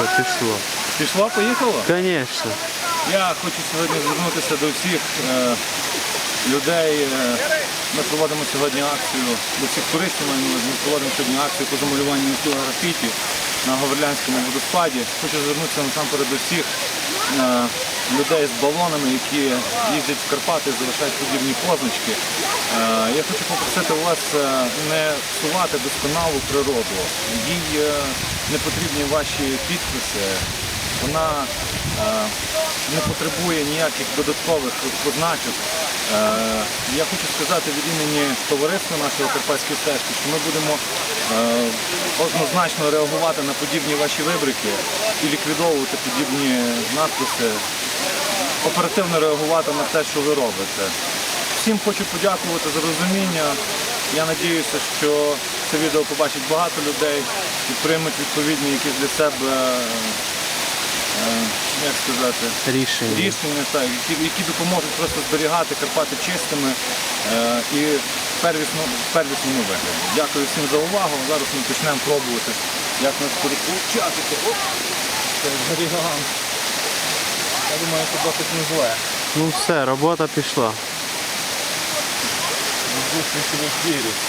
Пішло, пішло. Пішло, поїхало? Звісно. Я хочу сьогодні звернутися до всіх е, людей. Е, ми проводимо сьогодні акцію, до всіх туристів ми проводимо сьогодні акцію по замалюванню цього графіті на Говерлянському водоспаді. Хочу звернутися насамперед до всіх е, людей з балонами, які їздять в Карпати залишають подібні позначки. Е, я хочу попросити вас е, не псувати досконалу природу. Їй е, не потрібні ваші підписи. Вона не потребує ніяких додаткових позначок. Я хочу сказати від імені товариства нашого Карпатської стежки, що ми будемо однозначно реагувати на подібні ваші вибрики і ліквідовувати подібні надписи, оперативно реагувати на те, що ви робите. Всім хочу подякувати за розуміння. Я сподіваюся, що це відео побачить багато людей і приймуть відповідні якісь для себе, як сказати, Рішення. рішення, так, які, які допоможуть просто зберігати Карпати чистими е, і в первісно- первісному вигляді. Дякую всім за увагу. Зараз ми почнемо пробувати, як нас переключати. Оп, це варіант. Я думаю, це досить не зле. Ну все, робота пішла. Зустрічі в ефірі.